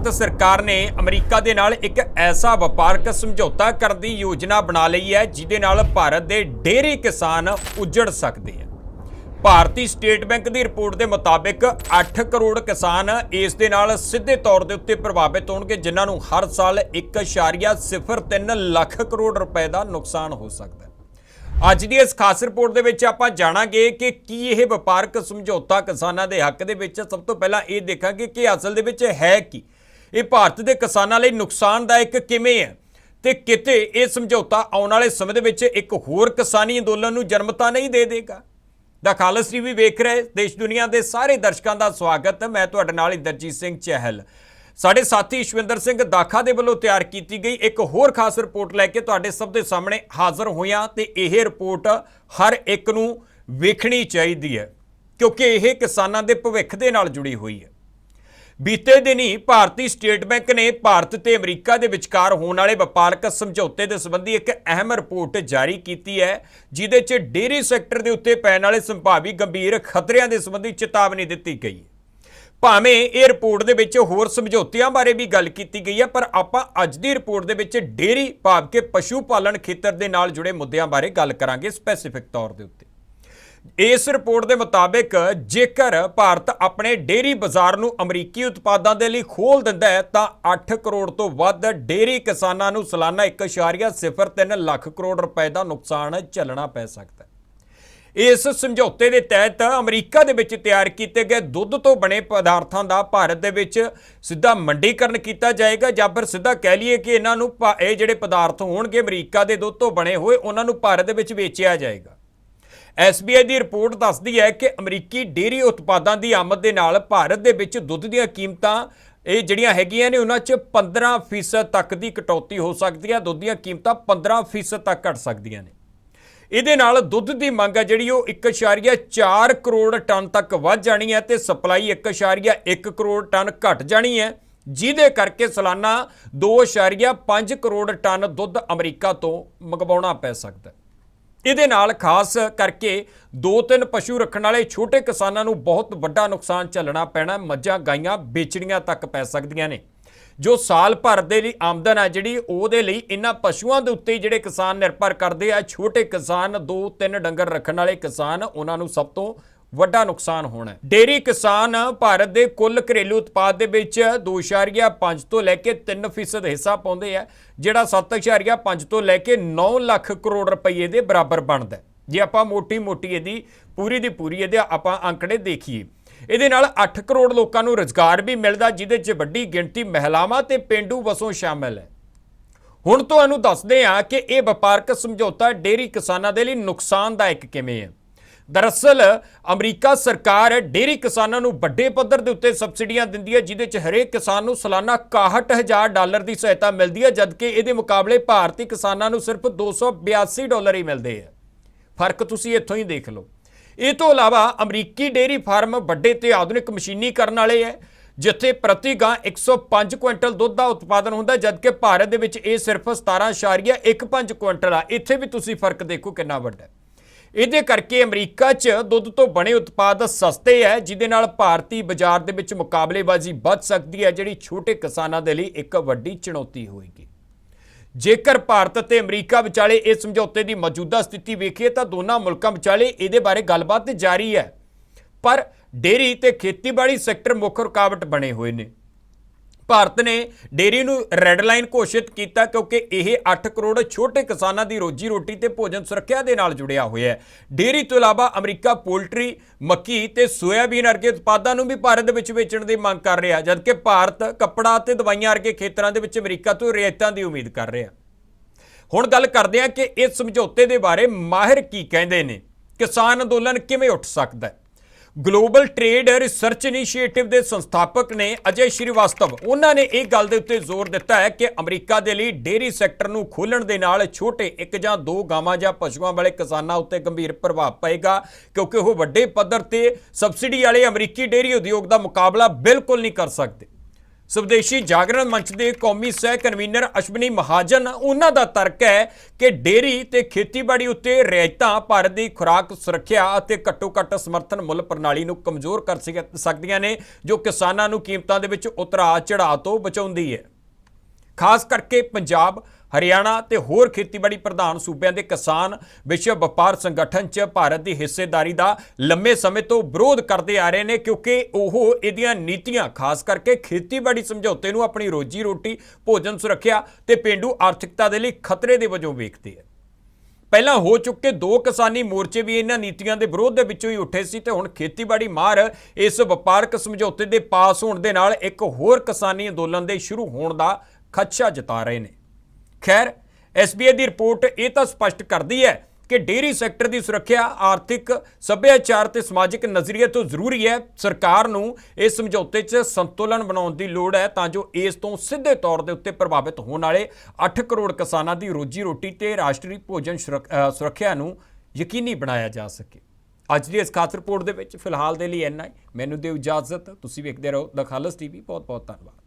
ਭਾਰਤ ਸਰਕਾਰ ਨੇ ਅਮਰੀਕਾ ਦੇ ਨਾਲ ਇੱਕ ਐਸਾ ਵਪਾਰਕ ਸਮਝੌਤਾ ਕਰਨ ਦੀ ਯੋਜਨਾ ਬਣਾ ਲਈ ਹੈ, ਜਿਹਦੇ ਨਾਲ ਭਾਰਤ ਦੇ ਡੇਰੀ ਕਿਸਾਨ ਉੱਜੜ ਸਕਦੇ ਆ ਭਾਰਤੀ ਸਟੇਟ ਬੈਂਕ ਦੀ ਰਿਪੋਰਟ ਦੇ ਮੁਤਾਬਿਕ 8 ਕਰੋੜ ਕਿਸਾਨ ਇਸ ਦੇ ਨਾਲ ਸਿੱਧੇ ਤੌਰ ਦੇ ਉੱਤੇ ਪ੍ਰਭਾਵਿਤ ਹੋਣਗੇ, ਜਿਨ੍ਹਾਂ ਨੂੰ ਹਰ ਸਾਲ 1.03 ਲੱਖ ਕਰੋੜ ਰੁਪਏ ਦਾ ਨੁਕਸਾਨ ਹੋ ਸਕਦਾ ਹੈ। ਅੱਜ ਦੀ ਇਸ ਖਾਸ ਰਿਪੋਰਟ ਦੇ ਵਿੱਚ ਆਪਾਂ ਜਾਣਾਂਗੇ ਕਿ ਕੀ ਇਹ ਵਪਾਰਕ ਸਮਝੌਤਾ ਕਿਸਾਨਾਂ ਦੇ ਹੱਕ ਦੇ ਵਿੱਚ ਸਭ ਤੋਂ ਪਹਿਲਾਂ ਇਹ ਦੇਖਾਂਗੇ ਕਿ ਅਸਲ ਦੇ ਵਿੱਚ ਹੈ ਕੀ। ਇਹ ਭਾਰਤ ਦੇ ਕਿਸਾਨਾਂ ਲਈ ਨੁਕਸਾਨਦਾਇਕ ਕਿਵੇਂ ਹੈ? ਤੇ ਕਿਤੇ ਇਹ ਸਮਝੌਤਾ ਆਉਣ ਵਾਲੇ ਸਮੇਂ ਦੇ ਵਿੱਚ ਇੱਕ ਹੋਰ ਕਿਸਾਨੀ ਅੰਦੋਲਨ ਨੂੰ ਜਨਮ ਤਾਂ ਨਹੀਂ ਦੇ ਦੇਗਾ? ਦਾ ਖਾਲਸ ਟੀਵੀ ਵੇਖ ਰਹੇ, ਦੇਸ਼ ਦੁਨੀਆ ਦੇ ਸਾਰੇ ਦਰਸ਼ਕਾਂ ਦਾ ਸਵਾਗਤ। ਹੈ ਮੈਂ ਤੁਹਾਡੇ ਨਾਲ ਇੰਦਰਜੀਤ ਸਿੰਘ ਚਹਿਲ। ਸਾਡੇ ਸਾਥੀ ਇਸ਼ਵਿੰਦਰ ਸਿੰਘ ਦਾਖਾ ਦੇ ਵੱਲੋਂ ਤਿਆਰ ਕੀਤੀ ਗਈ ਇੱਕ ਹੋਰ ਖਾਸ ਰਿਪੋਰਟ ਲੈ ਕੇ ਤੁਹਾਡੇ ਸਭ ਦੇ ਸਾਹਮਣੇ ਹਾਜ਼ਰ ਹੋਇਆ ਤੇ ਇਹ ਰਿਪੋਰਟ ਹਰ ਇੱਕ ਨੂੰ ਵੇਖਣੀ ਚਾਹੀਦੀ ਹੈ, ਕਿਉਂਕਿ ਇਹ ਕਿਸਾਨਾਂ ਦੇ ਭਵਿੱਖ ਦੇ ਨਾਲ ਜੁੜੀ ਹੋਈ ਹੈ। ਬੀਤੇ ਦਿਨੀ ਭਾਰਤੀ ਸਟੇਟ ਬੈਂਕ ਨੇ ਭਾਰਤ ਤੇ ਅਮਰੀਕਾ ਦੇ ਵਿਚਕਾਰ ਹੋਣ ਵਾਲੇ ਵਪਾਰਕ ਸਮਝੌਤੇ ਦੇ ਸੰਬੰਧੀ ਇੱਕ ਅਹਿਮ ਰਿਪੋਰਟ ਜਾਰੀ ਕੀਤੀ ਹੈ ਜਿਦੇ 'ਚ ਡੇਰੀ ਸੈਕਟਰ ਦੇ ਉੱਤੇ ਪੈਣ ਵਾਲੇ ਸੰਭਾਵੀ ਗੰਭੀਰ ਖਤਰਿਆਂ ਦੇ ਸੰਬੰਧੀ ਚੇਤਾਵਨੀ ਦਿੱਤੀ ਗਈ ਹੈ। ਭਾਵੇਂ ਇਹ ਰਿਪੋਰਟ ਦੇ ਵਿੱਚ ਹੋਰ ਸਮਝੌਤਿਆਂ ਬਾਰੇ ਵੀ ਗੱਲ ਕੀਤੀ ਗਈ ਹੈ, ਪਰ ਆਪਾਂ ਅੱਜ ਦੀ ਰਿਪੋਰਟ ਦੇ ਵਿੱਚ ਡੇਰੀ ਭਾਵ ਕੇ ਪਸ਼ੂ ਪਾਲਣ ਖੇਤਰ ਦੇ ਨਾਲ ਜੁੜੇ ਮੁੱਦਿਆਂ ਬਾਰੇ ਗੱਲ ਕਰਾਂਗੇ ਸਪੈਸੀਫਿਕ ਤੌਰ ਦੇ ਉੱਤੇ। ਇਸ ਰਿਪੋਰਟ ਦੇ ਮੁਤਾਬਿਕ ਜੇਕਰ ਭਾਰਤ ਆਪਣੇ ਡੇਰੀ ਬਾਜ਼ਾਰ ਨੂੰ ਅਮਰੀਕੀ ਉਤਪਾਦਾਂ ਦੇ ਲਈ ਖੋਲ ਦਿੰਦਾ ਹੈ, ਤਾਂ 8 ਕਰੋੜ ਤੋਂ ਵੱਧ ਡੇਰੀ ਕਿਸਾਨਾਂ ਨੂੰ ਸਾਲਾਨਾ 1.03 ਲੱਖ ਕਰੋੜ ਰੁਪਏ ਦਾ ਨੁਕਸਾਨ ਝੱਲਣਾ ਪੈ ਸਕਦਾ ਹੈ। ਇਸ ਸਮਝੌਤੇ ਦੇ ਤਹਿਤ ਅਮਰੀਕਾ ਦੇ ਵਿੱਚ ਤਿਆਰ ਕੀਤੇ ਗਏ ਦੁੱਧ ਤੋਂ ਬਣੇ ਪਦਾਰਥਾਂ ਦਾ ਭਾਰਤ ਦੇ ਵਿੱਚ ਸਿੱਧਾ ਮੰਡੀਕਰਨ ਕੀਤਾ ਜਾਏਗਾ, ਜਾਂ ਫਿਰ ਸਿੱਧਾ ਕਹਿ ਲਈਏ ਕਿ ਇਹਨਾਂ ਨੂੰ ਭਾ- ਇਹ ਜਿਹੜੇ ਪਦਾਰਥ ਹੋਣਗੇ ਅਮਰੀਕਾ ਦੇ ਦੁੱਧ ਤੋਂ ਬਣੇ ਹੋਏ, ਉਹਨਾਂ ਨੂੰ ਭਾਰਤ ਦੇ ਵਿੱਚ ਵੇਚਿਆ ਜਾਏਗਾ। SBI ਦੀ ਰਿਪੋਰਟ ਦੱਸਦੀ ਹੈ ਕਿ ਅਮਰੀਕੀ ਡੇਅਰੀ ਉਤਪਾਦਾਂ ਦੀ ਆਮਦ ਦੇ ਨਾਲ ਭਾਰਤ ਦੇ ਵਿੱਚ ਦੁੱਧ ਦੀਆਂ ਕੀਮਤਾਂ, ਇਹ ਜਿਹੜੀਆਂ ਹੈਗੀਆਂ ਨੇ, ਉਹਨਾਂ 'ਚ 15% ਤੱਕ ਦੀ ਕਟੌਤੀ ਹੋ ਸਕਦੀ ਹੈ, ਦੁੱਧ ਦੀਆਂ ਕੀਮਤਾਂ 15% ਤੱਕ ਘਟ ਸਕਦੀਆਂ ਨੇ। ਇਹਦੇ ਨਾਲ ਦੁੱਧ ਦੀ ਮੰਗ ਹੈ ਜਿਹੜੀ, ਉਹ 1.4 ਕਰੋੜ ਟਨ ਤੱਕ ਵੱਧ ਜਾਣੀ ਹੈ ਤੇ ਸਪਲਾਈ 1.1 ਕਰੋੜ ਟਨ ਘਟ ਜਾਣੀ ਹੈ, ਜਿਹਦੇ ਕਰਕੇ ਸਾਲਾਨਾ 2.5 ਕਰੋੜ ਟਨ ਦੁੱਧ ਅਮਰੀਕਾ ਤੋਂ ਮੰਗਵਾਉਣਾ ਪੈ ਸਕਦਾ ਹੈ। ਇਹਦੇ ਨਾਲ ਖਾਸ ਕਰਕੇ ਦੋ ਤਿੰਨ ਪਸ਼ੂ ਰੱਖਣ ਵਾਲੇ ਛੋਟੇ ਕਿਸਾਨਾਂ ਨੂੰ ਬਹੁਤ ਵੱਡਾ ਨੁਕਸਾਨ ਝੱਲਣਾ ਪੈਣਾ, ਮੱਝਾਂ, ਗਾਈਆਂ ਵੇਚਣੀਆਂ ਤੱਕ ਪੈ ਸਕਦੀਆਂ ਨੇ। ਜੋ ਸਾਲ ਭਰ ਦੇ ਲਈ ਆਮਦਨ ਹੈ ਜਿਹੜੀ, ਉਹਦੇ ਲਈ ਇਹਨਾਂ ਪਸ਼ੂਆਂ ਦੇ ਉੱਤੇ ਜਿਹੜੇ ਕਿਸਾਨ ਨਿਰਭਰ ਕਰਦੇ ਆ, ਛੋਟੇ ਕਿਸਾਨ, ਦੋ ਤਿੰਨ ਡੰਗਰ ਰੱਖਣ ਵਾਲੇ ਕਿਸਾਨ, ਉਹਨਾਂ ਨੂੰ ਸਭ ਤੋਂ ਵੱਡਾ ਨੁਕਸਾਨ ਹੋਣਾ ਹੈ। ਡੇਰੀ ਕਿਸਾਨ ਭਾਰਤ ਦੇ ਕੁੱਲ ਘਰੇਲੂ ਉਤਪਾਦ ਦੇ ਵਿੱਚ 2.5 ਤੋਂ ਲੈ ਕੇ 3% ਹਿੱਸਾ ਪਾਉਂਦੇ ਆ, ਜਿਹੜਾ 7.5 ਤੋਂ ਲੈ ਕੇ 9 ਲੱਖ ਕਰੋੜ ਰੁਪਏ ਦੇ ਬਰਾਬਰ ਬਣਦਾ ਜੇ ਆਪਾਂ ਮੋਟੀ-ਮੋਟੀ ਇਹਦੀ, ਪੂਰੀ ਦੀ ਪੂਰੀ ਇਹਦੇ ਆਪਾਂ ਅੰਕੜੇ ਦੇਖੀਏ, ਇਹਦੇ ਨਾਲ 8 ਕਰੋੜ ਲੋਕਾਂ ਨੂੰ ਰੋਜ਼ਗਾਰ ਵੀ ਮਿਲਦਾ, ਜਿਹਦੇ 'ਚ ਵੱਡੀ ਗਿਣਤੀ ਮਹਿਲਾਵਾਂ ਤੇ ਪਿੰਡੂ ਵਸੋਂ ਸ਼ਾਮਲ ਹੈ। ਹੁਣ ਤੁਹਾਨੂੰ ਦੱਸਦੇ ਹਾਂ ਕਿ ਇਹ ਵਪਾਰਕ ਸਮਝੌਤਾ ਡੇਰੀ ਕਿਸਾਨਾਂ ਦੇ ਲਈ ਨੁਕਸਾਨਦਾਇਕ ਕਿਵੇਂ ਹੈ। ਦਰਅਸਲ, ਅਮਰੀਕਾ ਸਰਕਾਰ ਡੇਰੀ ਕਿਸਾਨਾਂ ਨੂੰ ਵੱਡੇ ਪੱਧਰ ਦੇ ਉੱਤੇ ਸਬਸਿਡੀਆਂ ਦਿੰਦੀ ਹੈ, ਜਿਹਦੇ 'ਚ ਹਰੇਕ ਕਿਸਾਨ ਨੂੰ ਸਾਲਾਨਾ 61000 ਡਾਲਰ ਦੀ ਸਹਾਇਤਾ ਮਿਲਦੀ ਹੈ, ਜਦਕਿ ਇਹਦੇ ਮੁਕਾਬਲੇ ਭਾਰਤੀ ਕਿਸਾਨਾਂ ਨੂੰ ਸਿਰਫ 282 ਡਾਲਰ ਹੀ ਮਿਲਦੇ ਆ। ਫ਼ਰਕ ਤੁਸੀਂ ਇੱਥੋਂ ਹੀ ਦੇਖ ਲਓ। ਇਹ ਤੋਂ ਇਲਾਵਾ ਅਮਰੀਕੀ ਡੇਰੀ ਫਾਰਮ ਵੱਡੇ ਤੇ ਆਧੁਨਿਕ ਮਸ਼ੀਨੀਕਰਨ ਵਾਲੇ ਹੈ, ਜਿੱਥੇ ਪ੍ਰਤੀ ਗਾਂ 105 ਕੁਇੰਟਲ ਦੁੱਧ ਦਾ ਉਤਪਾਦਨ ਹੁੰਦਾ ਜਦਕਿ ਭਾਰਤ ਦੇ ਵਿੱਚ ਇਹ ਸਿਰਫ 17.15 ਕੁਇੰਟਲ ਆ। ਇੱਥੇ ਵੀ ਤੁਸੀਂ ਫ਼ਰਕ ਦੇਖੋ ਕਿੰਨਾ ਵੱਡਾ ਹੈ। ਇਹਦੇ ਕਰਕੇ ਅਮਰੀਕਾ 'ਚ ਦੁੱਧ ਤੋਂ ਬਣੇ ਉਤਪਾਦ ਸਸਤੇ ਹੈ, ਜਿਹਦੇ ਨਾਲ ਭਾਰਤੀ ਬਾਜ਼ਾਰ ਦੇ ਵਿੱਚ ਮੁਕਾਬਲੇਬਾਜ਼ੀ ਵੱਧ ਸਕਦੀ ਹੈ, ਜਿਹੜੀ ਛੋਟੇ ਕਿਸਾਨਾਂ ਦੇ ਲਈ ਇੱਕ ਵੱਡੀ ਚੁਣੌਤੀ ਹੋਏਗੀ। ਜੇਕਰ ਭਾਰਤ ਅਤੇ ਅਮਰੀਕਾ ਵਿਚਾਲੇ ਇਹ ਸਮਝੌਤੇ ਦੀ ਮੌਜੂਦਾ ਸਥਿਤੀ ਵੇਖੀਏ, ਤਾਂ ਦੋਨਾਂ ਮੁਲਕਾਂ ਵਿਚਾਲੇ ਇਹਦੇ ਬਾਰੇ ਗੱਲਬਾਤ ਜਾਰੀ ਹੈ। ਪਰ ਡੇਰੀ ਤੇ ਖੇਤੀਬਾੜੀ ਸੈਕਟਰ ਮੁੱਖ ਰੁਕਾਵਟ ਬਣੇ ਹੋਏ ਨੇ। ਭਾਰਤ ਨੇ ਡੇਰੀ ਨੂੰ ਰੈੱਡ ਲਾਈਨ ਘੋਸ਼ਿਤ ਕੀਤਾ ਕਿਉਂਕਿ ਇਹ 8 ਕਰੋੜ ਛੋਟੇ ਕਿਸਾਨਾਂ ਦੀ ਰੋਜੀ ਰੋਟੀ ਤੇ ਭੋਜਨ ਸੁਰੱਖਿਆ ਦੇ ਨਾਲ ਜੁੜਿਆ ਹੋਇਆ ਹੈ। ਡੇਰੀ ਤੋਂ ਇਲਾਵਾ ਅਮਰੀਕਾ ਪੋਲਟਰੀ, ਮੱਕੀ ਤੇ ਸੋਇਆਬੀਨ ਵਰਗੇ ਉਤਪਾਦਾਂ ਨੂੰ ਵੀ ਭਾਰਤ ਦੇ ਵਿੱਚ ਵੇਚਣ ਦੀ ਮੰਗ ਕਰ ਰਿਹਾ, ਜਦਕਿ ਭਾਰਤ ਕੱਪੜਾ ਤੇ ਦਵਾਈਆਂ ਵਰਗੇ ਖੇਤਰਾਂ ਦੇ ਵਿੱਚ ਅਮਰੀਕਾ ਤੋਂ ਰਿਆਇਤਾਂ ਦੀ ਉਮੀਦ ਕਰ ਰਿਹਾ। ਹੁਣ ਗੱਲ ਕਰਦੇ ਹਾਂ ਕਿ ਇਸ ਸਮਝੌਤੇ ਦੇ ਬਾਰੇ ਮਾਹਿਰ ਕੀ ਕਹਿੰਦੇ ਨੇ। ਕਿਸਾਨ ਅੰਦੋਲਨ ਕਿਵੇਂ ਉੱਠ ਸਕਦਾ ਹੈ? ਗਲੋਬਲ ਟ੍ਰੇਡ ਰਿਸਰਚ ਇਨੀਸ਼ੀਏਟਿਵ ਦੇ ਸੰਸਥਾਪਕ ਨੇ ਅਜੇ ਸ਼੍ਰੀਵਾਸਤਵ। ਉਹਨਾਂ ਨੇ ਇਹ ਗੱਲ ਦੇ ਉੱਤੇ ਜ਼ੋਰ ਦਿੱਤਾ ਹੈ ਕਿ ਅਮਰੀਕਾ ਦੇ ਲਈ ਡੇਰੀ ਸੈਕਟਰ ਨੂੰ ਖੋਲਣ ਦੇ ਨਾਲ ਛੋਟੇ ਇੱਕ ਜਾਂ ਦੋ ਗਾਵਾਂ ਜਾਂ ਪਸ਼ੂਆਂ ਵਾਲੇ ਕਿਸਾਨਾਂ ਉੱਤੇ ਗੰਭੀਰ ਪ੍ਰਭਾਵ ਪਏਗਾ, ਕਿਉਂਕਿ ਉਹ ਵੱਡੇ ਪੱਧਰ ਤੇ ਸਬਸਿਡੀ ਵਾਲੇ ਅਮਰੀਕੀ ਡੇਰੀ ਉਦਯੋਗ ਦਾ ਮੁਕਾਬਲਾ ਬਿਲਕੁਲ ਨਹੀਂ ਕਰ ਸਕਦੇ। ਸਵਦੇਸ਼ੀ ਜਾਗਰਣ ਮੰਚ ਦੇ ਕੌਮੀ ਸਹਿ ਕਨਵੀਨਰ ਅਸ਼ਵਨੀ ਮਹਾਜਨ, ਉਹਨਾਂ ਦਾ ਤਰਕ ਹੈ ਕਿ ਡੇਰੀ ਤੇ ਖੇਤੀਬਾੜੀ ਉੱਤੇ ਰਿਆਇਤਾਂ ਭਾਰਤ ਦੀ ਖੁਰਾਕ ਸੁਰੱਖਿਆ ਅਤੇ ਘੱਟੋ-ਘੱਟ ਸਮਰਥਨ ਮੁੱਲ ਪ੍ਰਣਾਲੀ ਨੂੰ ਕਮਜ਼ੋਰ ਕਰ ਸਕ- ਸਕਦੀਆਂ ਨੇ, ਜੋ ਕਿਸਾਨਾਂ ਨੂੰ ਕੀਮਤਾਂ ਦੇ ਵਿੱਚ ਉਤਰਾਅ ਚੜਾਅ ਤੋਂ ਬਚਾਉਂਦੀ ਹੈ। ਖਾਸ ਕਰਕੇ ਪੰਜਾਬ ਹਰਿਆਣਾ ਤੇ ਹੋਰ ਖੇਤੀਬਾੜੀ ਪ੍ਰਧਾਨ ਸੂਬਿਆਂ ਦੇ ਕਿਸਾਨ ਵਿਸ਼ਵ ਵਪਾਰ ਸੰਗਠਨ 'ਚ ਭਾਰਤ ਦੀ ਹਿੱਸੇਦਾਰੀ ਦਾ ਲੰਮੇ ਸਮੇਂ ਤੋਂ ਵਿਰੋਧ ਕਰਦੇ ਆ ਰਹੇ ਨੇ ਕਿਉਂਕਿ ਉਹ ਇਹਦੀਆਂ ਨੀਤੀਆਂ, ਖਾਸ ਕਰਕੇ ਖੇਤੀਬਾੜੀ ਸਮਝੌਤੇ ਨੂੰ ਆਪਣੀ ਰੋਜੀ ਰੋਟੀ ਭੋਜਨ ਸੁਰੱਖਿਆ ਤੇ ਪੇਂਡੂ ਆਰਥਿਕਤਾ ਦੇ ਲਈ ਖਤਰੇ ਦੇ ਵਜੋਂ ਵੇਖਦੇ ਆ। ਪਹਿਲਾਂ ਹੋ ਚੁੱਕੇ ਦੋ ਕਿਸਾਨੀ ਮੋਰਚੇ ਵੀ ਇਹਨਾਂ ਨੀਤੀਆਂ ਦੇ ਵਿਰੋਧ ਦੇ ਵਿੱਚੋਂ ਹੀ ਉੱਠੇ ਸੀ ਤੇ ਹੁਣ ਖੇਤੀਬਾੜੀ ਮਾਰ ਇਸ ਵਪਾਰਕ ਸਮਝੌਤੇ ਦੇ ਪਾਸ ਹੋਣ ਦੇ ਨਾਲ ਇੱਕ ਹੋਰ ਕਿਸਾਨੀ ਅੰਦੋਲਨ ਦੇ ਸ਼ੁਰੂ ਹੋਣ ਦਾ ਖਦਸ਼ਾ ਜਤਾ ਰਹੇ ਨੇ। ਖੈਰ ਐਸਬੀਆਈ ਦੀ ਰਿਪੋਰਟ ਇਹ ਤਾਂ ਸਪਸ਼ਟ ਕਰਦੀ ਹੈ ਕਿ ਡੇਅਰੀ ਸੈਕਟਰ ਦੀ ਸੁਰੱਖਿਆ, ਆਰਥਿਕ ਸੱਭਿਆਚਾਰ ਤੇ ਸਮਾਜਿਕ ਨਜ਼ਰੀਏ ਤੋਂ ਜ਼ਰੂਰੀ ਹੈ। ਸਰਕਾਰ ਨੂੰ ਇਸ ਸਮਝੌਤੇ 'ਚ ਸੰਤੁਲਨ ਬਣਾਉਣ ਦੀ ਲੋੜ ਹੈ ਤਾਂ ਜੋ ਇਸ ਤੋਂ ਸਿੱਧੇ ਤੌਰ ਦੇ ਉੱਤੇ ਪ੍ਰਭਾਵਿਤ ਹੋਣ ਵਾਲੇ 8 ਕਰੋੜ ਕਿਸਾਨਾਂ ਦੀ ਰੋਜੀ ਰੋਟੀ ਤੇ ਰਾਸ਼ਟਰੀ ਭੋਜਨ ਸੁਰੱਖ- ਸੁਰੱਖਿਆ ਨੂੰ ਯਕੀਨੀ ਬਣਾਇਆ ਜਾ ਸਕੇ। ਅੱਜ ਦੀ ਇਸ ਖਾਸ ਰਿਪੋਰਟ ਦੇ ਵਿੱਚ ਫਿਲਹਾਲ ਦੇ ਲਈ ਇੰਨਾ ਹੀ। ਮੈਨੂੰ ਦਿਓ ਇਜਾਜ਼ਤ। ਤੁਸੀਂ ਵੇਖਦੇ ਰਹੋ ਦ ਖਾਲਸ ਟੀਵੀ। ਬਹੁਤ ਬਹੁਤ ਧੰਨਵਾਦ।